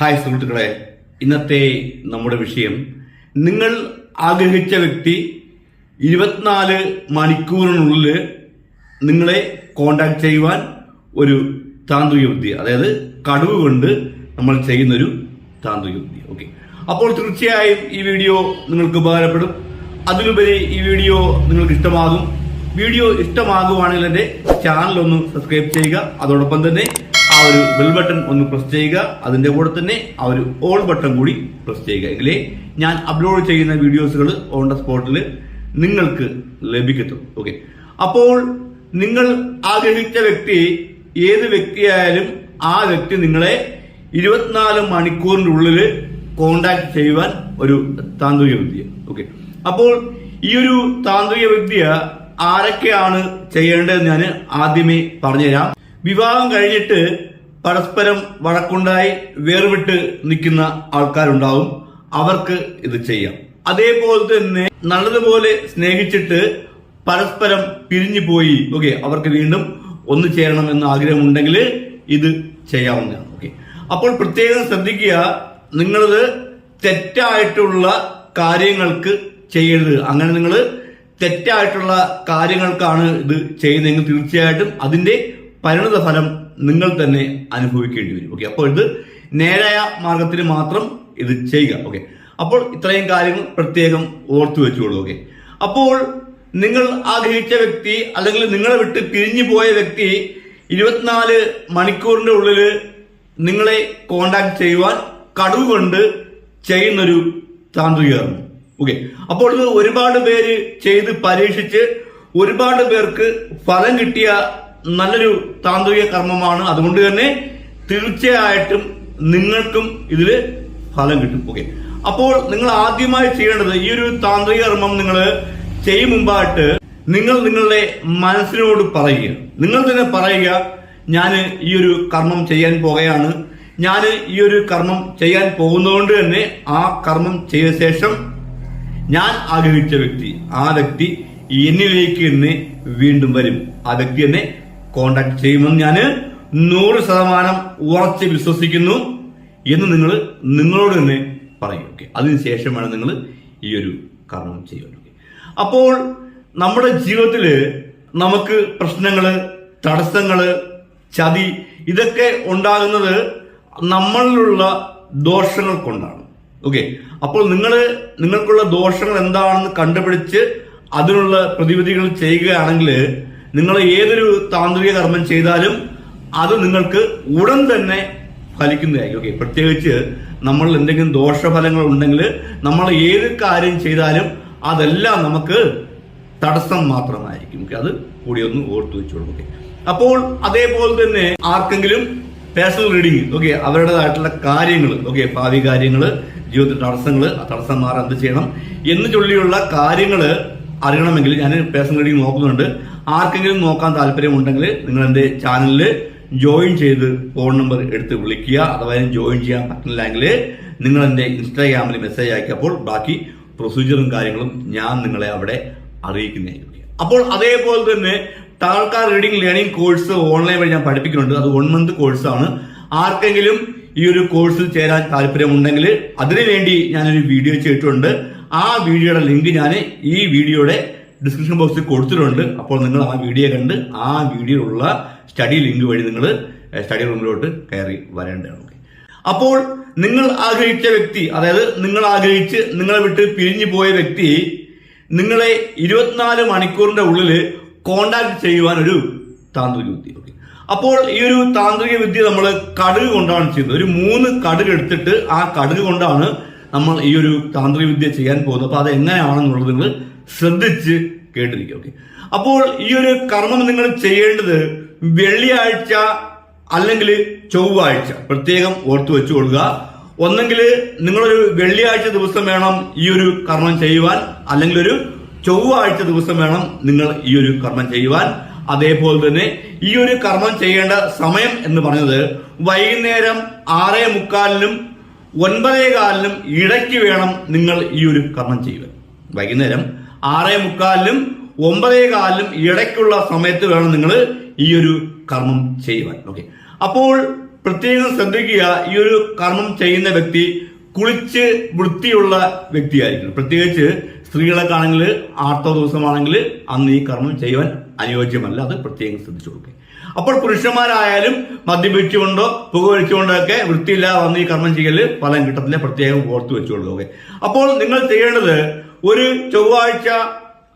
Hi സുഹൃത്തുക്കളെ. ഇന്നത്തെ നമ്മുടെ വിഷയം നിങ്ങൾ ആഗ്രഹിച്ച വ്യക്തി ഇരുപത്തിനാല് മണിക്കൂറിനുള്ളിൽ നിങ്ങളെ കോണ്ടാക്ട് ചെയ്യുവാൻ ഒരു താന്ത്രിക വിദ്യ അതായത് കടുവ് കൊണ്ട് നമ്മൾ ചെയ്യുന്നൊരു താന്ത്രിക വിദ്യ. ഓക്കെ അപ്പോൾ തീർച്ചയായും ഈ വീഡിയോ നിങ്ങൾക്ക് ഉപകാരപ്പെടും. അതിലുപരി ഈ വീഡിയോ നിങ്ങൾക്ക് ഇഷ്ടമാകും. വീഡിയോ ഇഷ്ടമാകുവാണെങ്കിൽ എന്റെ ചാനൽ ഒന്ന് സബ്സ്ക്രൈബ് ചെയ്യുക. അതോടൊപ്പം തന്നെ ഒരു ബെൽ ബട്ടൺ ഒന്ന് പ്രസ് ചെയ്യുക. അതിന്റെ കൂടെ തന്നെ ആ ഒരു ഓൾ ബട്ടൺ കൂടി പ്രസ് ചെയ്യുക. എങ്കിലേ ഞാൻ അപ്ലോഡ് ചെയ്യുന്ന വീഡിയോസുകൾ ഓൺ ദ സ്പോട്ടിൽ നിങ്ങൾക്ക് ലഭിക്കത്തും. ഓക്കെ അപ്പോൾ നിങ്ങൾ ആഗ്രഹിച്ച വ്യക്തി ഏത് വ്യക്തിയായാലും ആ വ്യക്തി നിങ്ങളെ ഇരുപത്തിനാല് മണിക്കൂറിന്റെ ഉള്ളിൽ കോണ്ടാക്ട് ചെയ്യുവാൻ ഒരു താന്ത്രിക വിദ്യ ഓക്കെ അപ്പോൾ ഈ ഒരു താന്ത്രിക വിദ്യ ആരൊക്കെയാണ് ചെയ്യേണ്ടതെന്ന് ഞാൻ ആദ്യമേ പറഞ്ഞുതരാം. വിവാഹം കഴിഞ്ഞിട്ട് പരസ്പരം വഴക്കുണ്ടായി വേർവിട്ട് നിൽക്കുന്ന ആൾക്കാരുണ്ടാവും. അവർക്ക് ഇത് ചെയ്യാം. അതേപോലെ തന്നെ നല്ലതുപോലെ സ്നേഹിച്ചിട്ട് പരസ്പരം പിരിഞ്ഞു പോയി. ഓക്കെ അവർക്ക് വീണ്ടും ഒന്ന് ചേരണം എന്ന ആഗ്രഹമുണ്ടെങ്കിൽ ഇത് ചെയ്യാവുന്നതാണ്. ഓക്കെ. അപ്പോൾ പ്രത്യേകം ശ്രദ്ധിക്കുക നിങ്ങളത് തെറ്റായിട്ടുള്ള കാര്യങ്ങൾക്ക് ചെയ്യരുത്. അങ്ങനെ നിങ്ങൾ തെറ്റായിട്ടുള്ള കാര്യങ്ങൾക്കാണ് ഇത് ചെയ്യുന്നതെങ്കിൽ തീർച്ചയായിട്ടും അതിന്റെ പരിണത ഫലം നിങ്ങൾ തന്നെ അനുഭവിക്കേണ്ടി വരും. ഓക്കെ അപ്പോൾ ഇത് നേരായ മാർഗത്തിൽ മാത്രം ഇത് ചെയ്യുക. ഓക്കെ അപ്പോൾ ഇത്രയും കാര്യങ്ങൾ പ്രത്യേകം ഓർത്തു വെച്ചോളൂ ഓക്കെ അപ്പോൾ നിങ്ങൾ ആഗ്രഹിച്ച വ്യക്തി അല്ലെങ്കിൽ നിങ്ങളെ വിട്ട് പിരിഞ്ഞു പോയ വ്യക്തി ഇരുപത്തിനാല് മണിക്കൂറിന്റെ ഉള്ളിൽ നിങ്ങളെ കോണ്ടാക്ട് ചെയ്യുവാൻ കടുവ് കൊണ്ട് ചെയ്യുന്നൊരു താന്ത്രികമാണ് ഓക്കെ അപ്പോൾ ഇത് ഒരുപാട് പേര് ചെയ്ത് പരീക്ഷിച്ച് ഒരുപാട് പേർക്ക് ഫലം കിട്ടിയ നല്ലൊരു താന്ത്രിക കർമ്മമാണ്. അതുകൊണ്ട് തന്നെ തീർച്ചയായിട്ടും നിങ്ങൾക്കും ഇതിൽ ഫലം കിട്ടും. ഓക്കെ അപ്പോൾ നിങ്ങൾ ആദ്യമായി ചെയ്യേണ്ടത് ഈ ഒരു താന്ത്രിക കർമ്മം നിങ്ങൾ ചെയ്യും മുമ്പായിട്ട് നിങ്ങൾ നിങ്ങളുടെ മനസ്സിനോട് പറയുക. നിങ്ങൾ തന്നെ പറയുക ഞാൻ ഈ ഒരു കർമ്മം ചെയ്യാൻ പോകുകയാണ് ഞാൻ ഈ ഒരു കർമ്മം ചെയ്യാൻ പോകുന്നതുകൊണ്ട് തന്നെ ആ കർമ്മം ചെയ്ത ശേഷം ഞാൻ ആഗ്രഹിച്ച വ്യക്തി ആ വ്യക്തി എന്നിലേക്ക് തന്നെ വീണ്ടും വരും. ആ വ്യക്തി എന്നെ കോണ്ടാക്ട് ചെയ്യുമെന്ന് ഞാൻ നൂറ് ശതമാനം ഉറച്ച് വിശ്വസിക്കുന്നു എന്ന് നിങ്ങൾ നിങ്ങളോട് തന്നെ പറയും. ഓക്കെ അതിനുശേഷം വേണം നിങ്ങൾ ഈ ഒരു കർമ്മം ചെയ്യാൻ ഓക്കെ അപ്പോൾ നമ്മുടെ ജീവിതത്തിൽ നമുക്ക് പ്രശ്നങ്ങൾ തടസ്സങ്ങൾ ചതി ഇതൊക്കെ ഉണ്ടാകുന്നത് നമ്മളിലുള്ള ദോഷങ്ങൾ കൊണ്ടാണ്. ഓക്കെ അപ്പോൾ നിങ്ങൾ നിങ്ങൾക്കുള്ള ദോഷങ്ങൾ എന്താണെന്ന് കണ്ടുപിടിച്ച് അതിനുള്ള പ്രതിവിധികൾ ചെയ്യുകയാണെങ്കിൽ നിങ്ങൾ ഏതൊരു താന്ത്രിക കർമ്മം ചെയ്താലും അത് നിങ്ങൾക്ക് ഉടൻ തന്നെ ഫലിക്കുന്നതായിരിക്കും. ഓക്കെ പ്രത്യേകിച്ച് നമ്മൾ എന്തെങ്കിലും ദോഷഫലങ്ങൾ ഉണ്ടെങ്കിൽ നമ്മൾ ഏത് കാര്യം ചെയ്താലും അതെല്ലാം നമുക്ക് തടസ്സം മാത്രമായിരിക്കും. അത് കൂടി ഒന്ന് ഓർത്തു വെച്ചോളൂ. ഓക്കെ അപ്പോൾ അതേപോലെ തന്നെ ആർക്കെങ്കിലും പേഴ്സണൽ റീഡിങ് ഓക്കെ അവരുടേതായിട്ടുള്ള കാര്യങ്ങൾ ഓക്കെ ഭാവി കാര്യങ്ങൾ ജീവിതത്തിൽ തടസ്സങ്ങൾ തടസ്സം മാറാൻ എന്ത് ചെയ്യണം എന്ന് ചൊല്ലിയുള്ള കാര്യങ്ങൾ അറിയണമെങ്കിൽ ഞാൻ പേഴ്സണൽ റീഡിങ് നോക്കുന്നുണ്ട്. ആർക്കെങ്കിലും നോക്കാൻ താല്പര്യമുണ്ടെങ്കിൽ നിങ്ങൾ എന്റെ ചാനലിൽ ജോയിൻ ചെയ്ത് ഫോൺ നമ്പർ എടുത്ത് വിളിക്കുക. അഥവാ ജോയിൻ ചെയ്യാൻ പറ്റില്ലെങ്കിൽ നിങ്ങൾ എന്റെ ഇൻസ്റ്റാഗ്രാമിൽ മെസ്സേജ് അയക്കപ്പോൾ ബാക്കി പ്രൊസീജിയറും കാര്യങ്ങളും ഞാൻ നിങ്ങളെ അവിടെ അറിയിക്കുന്നതായിരിക്കും അപ്പോൾ അതേപോലെ തന്നെ താൽക്കാർ റീഡിംഗ് ലേണിംഗ് കോഴ്സ് ഓൺലൈൻ വഴി ഞാൻ പഠിപ്പിക്കുന്നുണ്ട്. അത് വൺ മന്ത് കോഴ്സാണ് ആർക്കെങ്കിലും ഈ ഒരു കോഴ്സിൽ ചേരാൻ താല്പര്യമുണ്ടെങ്കിൽ അതിനുവേണ്ടി ഞാനൊരു വീഡിയോ ചെയ്തിട്ടുണ്ട്. ആ വീഡിയോയുടെ ലിങ്ക് ഞാൻ ഈ വീഡിയോയുടെ ഡിസ്ക്രിപ്ഷൻ ബോക്സിൽ കൊടുത്തിട്ടുണ്ട്. അപ്പോൾ നിങ്ങൾ ആ വീഡിയോ കണ്ട് ആ വീഡിയോയിലുള്ള സ്റ്റഡി ലിങ്ക് വഴി നിങ്ങൾ സ്റ്റഡി റൂമിലോട്ട് കയറി വരേണ്ടതാണ്. അപ്പോൾ നിങ്ങൾ ആഗ്രഹിച്ച വ്യക്തി അതായത് നിങ്ങൾ ആഗ്രഹിച്ച് നിങ്ങളെ വിട്ട് പിരിഞ്ഞു പോയ വ്യക്തി നിങ്ങളെ ഇരുപത്തിനാല് മണിക്കൂറിന്റെ ഉള്ളിൽ കോണ്ടാക്ട് ചെയ്യുവാൻ ഒരു താന്ത്രിക വിദ്യ. ഓക്കെ. അപ്പോൾ ഈ ഒരു താന്ത്രിക വിദ്യ നമ്മൾ കടുക് കൊണ്ടാണ് ചെയ്യുന്നത്. ഒരു മൂന്ന് കടുക് എടുത്തിട്ട് ആ കടുക് കൊണ്ടാണ് നമ്മൾ ഈ ഒരു താന്ത്രിക വിദ്യ ചെയ്യാൻ പോകുന്നത്. അപ്പൊ അത് എങ്ങനെയാണെന്നുള്ളത് നിങ്ങൾ ശ്രദ്ധിച്ച് കേട്ടിരിക്കുക ഓക്കെ അപ്പോൾ ഈ ഒരു കർമ്മം നിങ്ങൾ ചെയ്യേണ്ടത് വെള്ളിയാഴ്ച അല്ലെങ്കിൽ ചൊവ്വാഴ്ച. പ്രത്യേകം ഓർത്തു വെച്ചുകൊള്ളുക. ഒന്നെങ്കിൽ നിങ്ങളൊരു വെള്ളിയാഴ്ച ദിവസം വേണം ഈ ഒരു കർമ്മം ചെയ്യുവാൻ. അല്ലെങ്കിൽ ഒരു ചൊവ്വാഴ്ച ദിവസം വേണം നിങ്ങൾ ഈ ഒരു കർമ്മം ചെയ്യുവാൻ. അതേപോലെ തന്നെ ഈ ഒരു കർമ്മം ചെയ്യേണ്ട സമയം എന്ന് പറഞ്ഞത് വൈകുന്നേരം ആറേ മുക്കാലിനും ഒൻപതേ കാലിനും ഇടയ്ക്ക് വേണം നിങ്ങൾ ഈ ഒരു കർമ്മം ചെയ്യുവാൻ. വൈകുന്നേരം ആറേ മുക്കാലിലും ഒമ്പതേ കാലിലും ഇടയ്ക്കുള്ള സമയത്ത് വേണം നിങ്ങൾ ഈ ഒരു കർമ്മം ചെയ്യുവാൻ. ഓക്കെ അപ്പോൾ പ്രത്യേകം ശ്രദ്ധിക്കുക ഈ ഒരു കർമ്മം ചെയ്യുന്ന വ്യക്തി കുളിച്ച് വൃത്തിയുള്ള വ്യക്തിയായിരിക്കണം. പ്രത്യേകിച്ച് സ്ത്രീകളൊക്കെ ആണെങ്കിൽ ആർത്തവ ദിവസമാണെങ്കിൽ അന്ന് ഈ കർമ്മം ചെയ്യുവാൻ അനുയോജ്യമല്ല അത് പ്രത്യേകം ശ്രദ്ധിച്ചു കൊടുക്കുക. അപ്പോൾ പുരുഷന്മാരായാലും മദ്യപിച്ചുകൊണ്ടോ പുകവലിച്ചുകൊണ്ടോ ഒക്കെ വൃത്തിയില്ലാതെ വന്ന് ഈ കർമ്മം ചെയ്യൽ ഫലം കിട്ടത്തില്ല പ്രത്യേകം ഓർത്തു വെച്ചു കൊടുക്കുക അപ്പോൾ നിങ്ങൾ ചെയ്യേണ്ടത് ഒരു ചൊവ്വാഴ്ച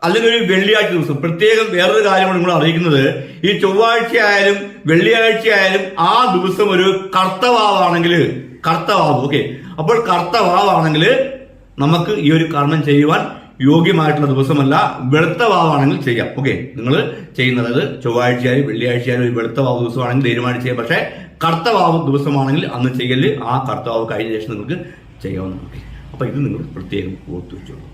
അല്ലെങ്കിൽ ഒരു വെള്ളിയാഴ്ച ദിവസം പ്രത്യേകം വേറൊരു കാര്യമാണ് നിങ്ങൾ അറിയിക്കുന്നത് ഈ ചൊവ്വാഴ്ച ആയാലും വെള്ളിയാഴ്ച ആയാലും ആ ദിവസം ഒരു കർത്തവാവാണെങ്കിൽ കർത്തവാവ് ഓക്കെ അപ്പോൾ കർത്തവാവാണെങ്കിൽ നമുക്ക് ഈ ഒരു കർമ്മം ചെയ്യുവാൻ യോഗ്യമായിട്ടുള്ള ദിവസമല്ല വെളുത്ത വാവാണെങ്കിൽ ചെയ്യാം ഓക്കെ നിങ്ങൾ ചെയ്യുന്നത് അത് ചൊവ്വാഴ്ചയായാലും വെള്ളിയാഴ്ചയായാലും ഒരു വെളുത്ത വാവ് ദിവസമാണെങ്കിൽ തീരുമാനം ചെയ്യാം. പക്ഷേ കർത്തവാവ് ദിവസമാണെങ്കിൽ അന്ന് ചെയ്യൽ ആ കർത്തവാവ് കഴിഞ്ഞ ശേഷം നിങ്ങൾക്ക് ചെയ്യാവുന്നതാണ് അപ്പൊ ഇത് നിങ്ങൾ പ്രത്യേകം ഓർത്തു വെച്ചോളൂ.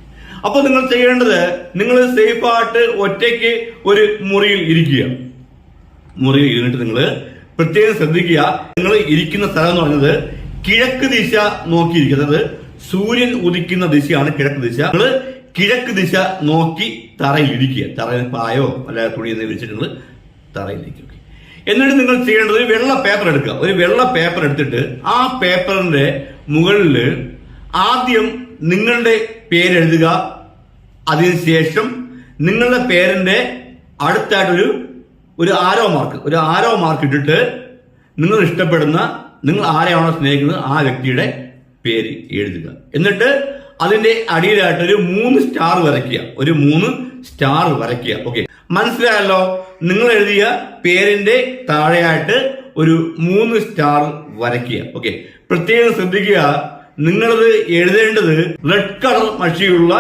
അപ്പൊ നിങ്ങൾ ചെയ്യേണ്ടത് നിങ്ങൾ സേഫായിട്ട് ഒറ്റയ്ക്ക് ഒരു മുറിയിൽ ഇരിക്കുക. മുറിയിൽ ഇരുന്നിട്ട് നിങ്ങൾ പ്രത്യേകം ശ്രദ്ധിക്കുക. നിങ്ങൾ ഇരിക്കുന്ന സ്ഥലം എന്ന് പറയുന്നത് കിഴക്ക് ദിശ നോക്കിയിരിക്കുന്നത് സൂര്യൻ ഉദിക്കുന്ന ദിശയാണ് കിഴക്ക് ദിശ. നിങ്ങൾ കിഴക്ക് ദിശ നോക്കി തറയിൽ ഇരിക്കുക. തറയിൽ പായോ അല്ല തുണി എന്ന് വിളിച്ചിട്ട് നിങ്ങൾ തറയിൽ എന്നിട്ട് നിങ്ങൾ ചെയ്യേണ്ടത് ഒരു വെള്ള പേപ്പർ എടുക്കുക. ഒരു വെള്ള പേപ്പർ എടുത്തിട്ട് ആ പേപ്പറിന്റെ മുകളിൽ ആദ്യം നിങ്ങളുടെ പേരെഴുതുക. അതിനുശേഷം നിങ്ങളുടെ പേരിന്റെ അടുത്തായിട്ടൊരു ഒരു ആരോ മാർക്ക് ഒരു ആരോ മാർക്ക് ഇട്ടിട്ട് നിങ്ങൾ ഇഷ്ടപ്പെടുന്ന നിങ്ങൾ ആരെയാണോ സ്നേഹിക്കുന്നത് ആ വ്യക്തിയുടെ പേര് എഴുതുക. എന്നിട്ട് അതിന്റെ അടിയിലായിട്ട് ഒരു മൂന്ന് സ്റ്റാർ വരയ്ക്കുക. ഒരു മൂന്ന് സ്റ്റാർ വരയ്ക്കുക. ഓക്കെ മനസ്സിലായല്ലോ? നിങ്ങൾ എഴുതിയ പേരിന്റെ താഴെയായിട്ട് ഒരു മൂന്ന് സ്റ്റാർ വരയ്ക്കുക. ഓക്കെ പ്രത്യേകം ശ്രദ്ധിക്കുക. നിങ്ങളത് എഴുതേണ്ടത് റെഡ് കളർ മഷിയുള്ള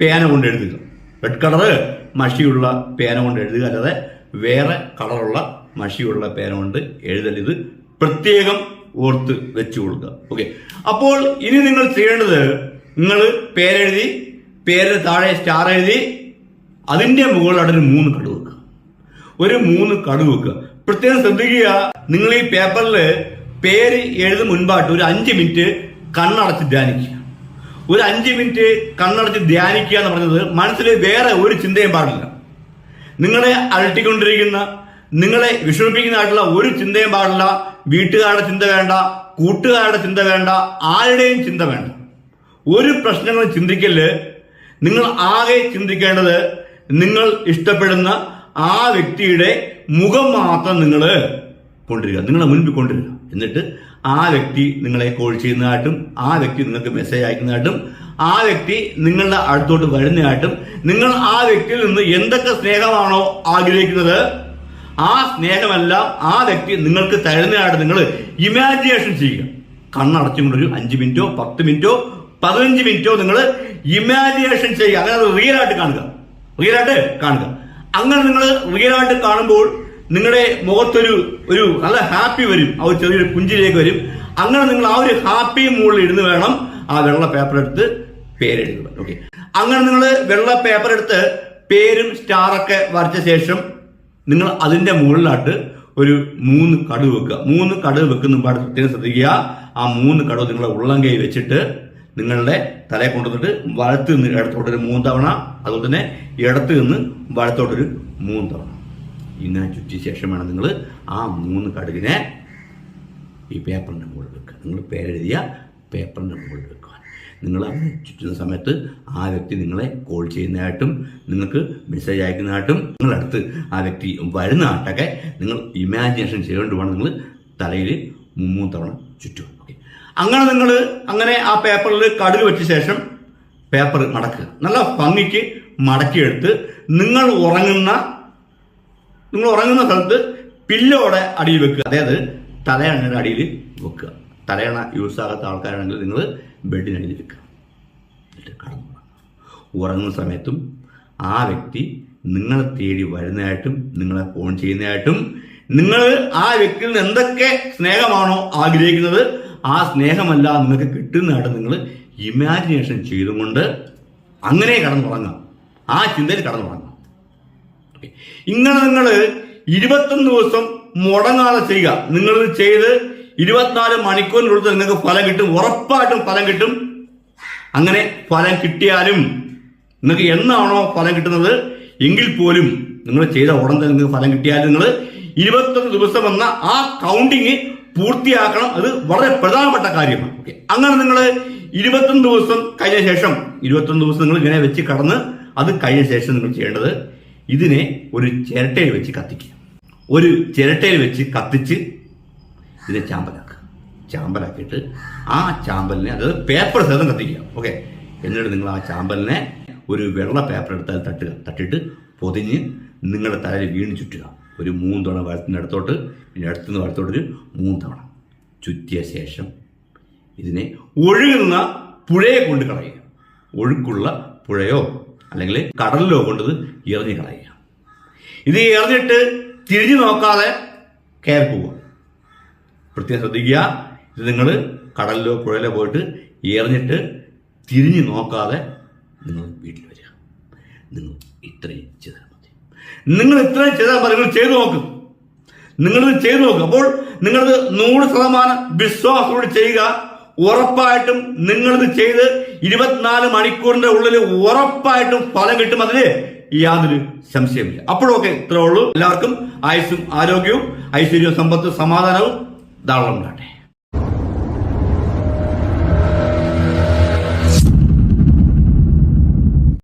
പേന കൊണ്ട് എഴുതുക. റെഡ് കളർ മഷിയുള്ള പേന കൊണ്ട് എഴുതുക അല്ലാതെ വേറെ കളറുള്ള മഷിയുള്ള പേന കൊണ്ട് എഴുതരുത് പ്രത്യേകം ഓർത്ത് വെച്ചു കൊടുക്കുക. ഓക്കെ അപ്പോൾ ഇനി നിങ്ങൾ ചെയ്യേണ്ടത് നിങ്ങൾ പേരെഴുതി പേര് താഴെ സ്റ്റാർ എഴുതി അതിന്റെ മുകളിൽ ഒരു മൂന്ന് കടു വെക്കുക. ഒരു മൂന്ന് കടു വെക്കുക. പ്രത്യേകം ശ്രദ്ധിക്കുക നിങ്ങൾ ഈ പേപ്പറിൽ പേര് എഴുതും മുൻപായിട്ട് ഒരു അഞ്ച് മിനിറ്റ് കണ്ണടച്ച് ധ്യാനിക്കുക. ഒരു അഞ്ച് മിനിറ്റ് കണ്ണടച്ച് ധ്യാനിക്കുക എന്ന് പറഞ്ഞത് മനസ്സിൽ വേറെ ഒരു ചിന്തയും പാടില്ല. നിങ്ങളെ അലട്ടിക്കൊണ്ടിരിക്കുന്ന നിങ്ങളെ വിഷമിപ്പിക്കുന്നതായിട്ടുള്ള ഒരു ചിന്തയും പാടില്ല. വീട്ടുകാരുടെ ചിന്ത വേണ്ട കൂട്ടുകാരുടെ ചിന്ത വേണ്ട ആരുടെയും ചിന്ത വേണ്ട. ഒരു പ്രശ്നങ്ങളും ചിന്തിക്കൽ നിങ്ങൾ ആകെ ചിന്തിക്കേണ്ടത് നിങ്ങൾ ഇഷ്ടപ്പെടുന്ന ആ വ്യക്തിയുടെ മുഖം മാത്രം നിങ്ങൾ കൊണ്ടിരിക്കുക നിങ്ങളെ മുൻപിൽ കൊണ്ടിരിക്കുക എന്നിട്ട് ആ വ്യക്തി നിങ്ങളെ കോൾ ചെയ്യുന്നതായിട്ടും ആ വ്യക്തി നിങ്ങൾക്ക് മെസ്സേജ് അയക്കുന്നതായിട്ടും ആ വ്യക്തി നിങ്ങളുടെ അടുത്തോട്ട് വരുന്നതായിട്ടും നിങ്ങൾ ആ വ്യക്തിയിൽ നിന്ന് എന്തൊക്കെ സ്നേഹമാണോ ആഗ്രഹിക്കുന്നത് ആ സ്നേഹമെല്ലാം ആ വ്യക്തി നിങ്ങൾക്ക് തരുന്നതായിട്ട് നിങ്ങൾ ഇമാജിനേഷൻ ചെയ്യുക. കണ്ണടച്ചുകൊണ്ടൊരു അഞ്ച് മിനിറ്റോ പത്ത് മിനിറ്റോ പതിനഞ്ച് മിനിറ്റോ നിങ്ങൾ ഇമാജിനേഷൻ ചെയ്യുക. അങ്ങനെ റിയൽ ആയിട്ട് കാണുക. റിയൽ ആയിട്ട് കാണുക. അങ്ങനെ നിങ്ങൾ റിയൽ ആയിട്ട് കാണുമ്പോൾ നിങ്ങളുടെ മുഖത്തൊരു ഒരു നല്ല ഹാപ്പി വരും. ആ ഒരു ചെറിയൊരു പുഞ്ചിലേക്ക് വരും. അങ്ങനെ നിങ്ങൾ ആ ഒരു ഹാപ്പി മുകളിൽ ഇരുന്ന് വേണം ആ വെള്ള പേപ്പർ എടുത്ത് പേരെഴുതുക. ഓക്കെ അങ്ങനെ നിങ്ങൾ വെള്ള പേപ്പർ എടുത്ത് പേരും സ്റ്റാറൊക്കെ വരച്ച ശേഷം നിങ്ങൾ അതിന്റെ മുകളിലായിട്ട് ഒരു മൂന്ന് കടു വെക്കുക. മൂന്ന് കടു വെക്കുന്ന പാട് പ്രത്യേകം ശ്രദ്ധിക്കുക. ആ മൂന്ന് കടു നിങ്ങളുടെ ഉള്ളം കൈ വെച്ചിട്ട് നിങ്ങളുടെ തലയെ കൊണ്ടുവന്നിട്ട് വലത്ത് നിന്ന് ഇടത്തോട്ടൊരു മൂന്ന് തവണ അതുപോലെ തന്നെ ഇടത്ത് നിന്ന് വലത്തോട്ടൊരു മൂന്ന് തവണ. ഇങ്ങനെ ചുറ്റിയ ശേഷം വേണം നിങ്ങൾ ആ മൂന്ന് കടുകിനെ ഈ പേപ്പറിന്റെ മുകളിൽ വെക്കുക. നിങ്ങൾ പേരെഴുതിയ പേപ്പറിന്റെ മുകളിൽ വെക്കുക. നിങ്ങൾ അങ്ങനെ ചുറ്റുന്ന സമയത്ത് ആ വ്യക്തി നിങ്ങളെ കോൾ ചെയ്യുന്നതായിട്ടും നിങ്ങൾക്ക് മെസ്സേജ് അയക്കുന്നതായിട്ടും നിങ്ങളടുത്ത് ആ വ്യക്തി വരുന്നതായിട്ടൊക്കെ നിങ്ങൾ ഇമാജിനേഷൻ ചെയ്തുകൊണ്ട് വേണം നിങ്ങൾ തലയിൽ മൂന്ന് തവണ ചുറ്റുക. ഓക്കെ. അങ്ങനെ നിങ്ങൾ അങ്ങനെ ആ പേപ്പറിൽ കടുക് വെച്ച ശേഷം പേപ്പർ മടക്കുക. നല്ല ഭംഗിക്ക് മടക്കിയെടുത്ത് നിങ്ങൾ ഉറങ്ങുന്ന നിങ്ങൾ ഉറങ്ങുന്ന സ്ഥലത്ത് പില്ലോടെ അടിയിൽ വെക്കുക. അതായത് തലയണയുടെ അടിയിൽ വെക്കുക. തലയണ യൂസ് ആകാത്ത ആൾക്കാരാണെങ്കിൽ നിങ്ങൾ ബെഡിനടിയിൽ വെക്കുക. എന്നിട്ട് കടന്നു ഉറങ്ങുന്ന സമയത്തും ആ വ്യക്തി നിങ്ങളെ തേടി വരുന്നതായിട്ടും നിങ്ങളെ ഫോൺ ചെയ്യുന്നതായിട്ടും നിങ്ങൾ ആ വ്യക്തിയിൽ നിന്ന് എന്തൊക്കെ സ്നേഹമാണോ ആഗ്രഹിക്കുന്നത് ആ സ്നേഹമല്ല നിങ്ങൾക്ക് കിട്ടുന്നതായിട്ട് നിങ്ങൾ ഇമാജിനേഷൻ ചെയ്തുകൊണ്ട് അങ്ങനെ കടന്നുറങ്ങാം ആ ചിന്തയിൽ കടന്നുറങ്ങാം. ഇങ്ങനെ നിങ്ങൾ ഇരുപത്തൊന്ന് ദിവസം മുടങ്ങാതെ ചെയ്യുക. നിങ്ങൾ ഇത് ചെയ്ത് ഇരുപത്തിനാല് മണിക്കൂറിനുള്ളിൽ നിങ്ങൾക്ക് ഫലം കിട്ടും. ഉറപ്പായിട്ടും ഫലം കിട്ടും. അങ്ങനെ ഫലം കിട്ടിയാലും നിങ്ങൾക്ക് എന്നാണോ ഫലം കിട്ടുന്നത്? എങ്കിൽ പോലും നിങ്ങൾ ചെയ്ത ഉടൻ തന്നെ നിങ്ങൾക്ക് ഫലം കിട്ടിയാലും നിങ്ങൾ ഇരുപത്തൊന്ന് ദിവസം വന്ന ആ കൗണ്ടിങ് പൂർത്തിയാക്കണം. അത് വളരെ പ്രധാനപ്പെട്ട കാര്യമാണ്. ഓക്കെ അങ്ങനെ നിങ്ങൾ ഇരുപത്തൊന്ന് ദിവസം കഴിഞ്ഞ ശേഷം ഇരുപത്തൊന്ന് ദിവസം നിങ്ങൾ ഇങ്ങനെ വെച്ച് കടന്ന് അത് കഴിഞ്ഞ ശേഷം നിങ്ങൾ ചെയ്യേണ്ടത് ഇതിനെ ഒരു ചിരട്ടയിൽ വെച്ച് കത്തിക്കുക. ഒരു ചിരട്ടയിൽ വെച്ച് കത്തിച്ച് ഇതിനെ ചാമ്പലാക്കുക. ചാമ്പലാക്കിയിട്ട് ആ ചാമ്പലിനെ അതായത് പേപ്പർ സഹിതം കത്തിക്കുക. ഓക്കെ എന്നിട്ട് നിങ്ങൾ ആ ചാമ്പലിനെ ഒരു വെള്ള പേപ്പർ എടുത്താൽ തട്ടുക തട്ടിട്ട് പൊതിഞ്ഞ് നിങ്ങളുടെ തലയിൽ വീണ് ചുറ്റുക. ഒരു മൂന്ന് തവണ വഴത്തിന്റെ അടുത്തോട്ട് പിന്നെ അടുത്തുനിന്ന് വഴത്തോട്ട് ഒരു മൂന്ന് തവണ. ചുറ്റിയ ശേഷം ഇതിനെ ഒഴുകുന്ന പുഴയെ കൊണ്ട് കളയുക. ഒഴുക്കുള്ള പുഴയോ അല്ലെങ്കിൽ കടലിലോ കൊണ്ടത് എറിഞ്ഞ് കളയുക. ഇത് എറിഞ്ഞിട്ട് തിരിഞ്ഞു നോക്കാതെ കയറി പോവുക. പ്രത്യേകം ശ്രദ്ധിക്കുക. ഇത് നിങ്ങൾ കടലിലോ പുഴയിലോ പോയിട്ട് എറിഞ്ഞിട്ട് തിരിഞ്ഞു നോക്കാതെ നിങ്ങൾ വീട്ടിൽ വരിക. നിങ്ങൾ ഇത്രയും ചെയ്താൽ മതി. നിങ്ങൾ ഇത്രയും ചെയ്താൽ മതി. നിങ്ങൾ ചെയ്തു നോക്കും. നിങ്ങളിത് ചെയ്തു നോക്കും. അപ്പോൾ നിങ്ങളിത് നൂറ് ശതമാനം വിശ്വാസത്തോടെ ചെയ്യുക. ഉറപ്പായിട്ടും നിങ്ങളിത് ചെയ്ത് ഇരുപത്തിനാല് മണിക്കൂറിന്റെ ഉള്ളിൽ ഉറപ്പായിട്ടും ഫലം കിട്ടും അതിൽ. യാതൊരു സംശയമില്ല അപ്പോഴൊക്കെ ഇത്രേ ഉള്ളൂ. എല്ലാവർക്കും ആയുസ്സും ആരോഗ്യവും ഐശ്വര്യവും സമ്പത്തും സമാധാനവും ധാരാളം ഉണ്ടാട്ടെ